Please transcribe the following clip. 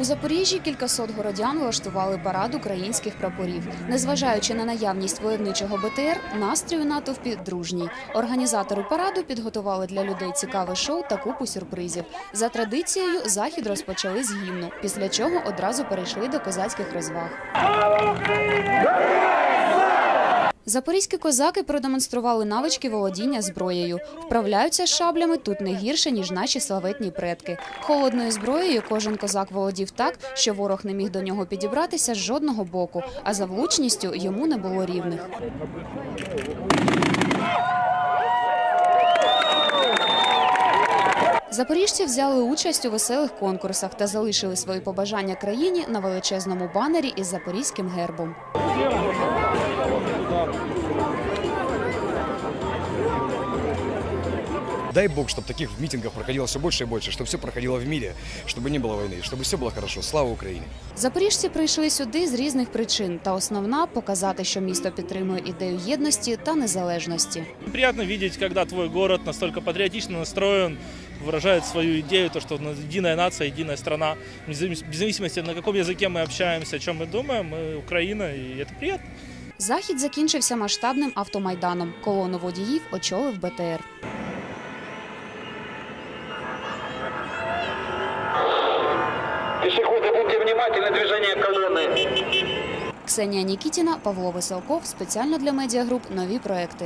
У Запоріжжі кількасот городян влаштували парад українських прапорів. Незважаючи на наявність войовничого БТР, настрій у натовпі дружній. Організатори параду підготували для людей цікаве шоу та купу сюрпризів. За традицією, захід розпочали з гімну, після чого одразу перейшли до козацьких розваг. Запорізькі козаки продемонстрували навички володіння зброєю. Вправляються з шаблями тут не гірше, ніж наші славетні предки. Холодною зброєю кожен козак володів так, що ворог не міг до нього підібратися з жодного боку, а за влучністю йому не було рівних. Запоріжці взяли участь у веселих конкурсах та залишили свої побажання країні на величезному банері із запорізьким гербом. Дай бог, чтобы таких митингов проходило все больше и больше, чтобы все проходило в мире, чтобы не было войны, чтобы все было хорошо. Слава Украине! Запоріжці прийшли сюди з різних причин, та основна показати, що місто підтримує ідею єдності та незалежності. Приятно видеть, когда твой город настолько патриотично настроен, выражает свою идею, то, что у нас единая нация, единая страна. Вне завис- Без зависимости, на каком языке мы общаемся, о чем мы думаем, мы Украина, и это приятно. Захід закінчився масштабним автомайданом. Колону водіїв очолив БТР. Пешеходы, будьте внимательны, движение колонны. Ксенія Нікітіна, Павло Веселков. Спеціально для медіагруп нові проекти.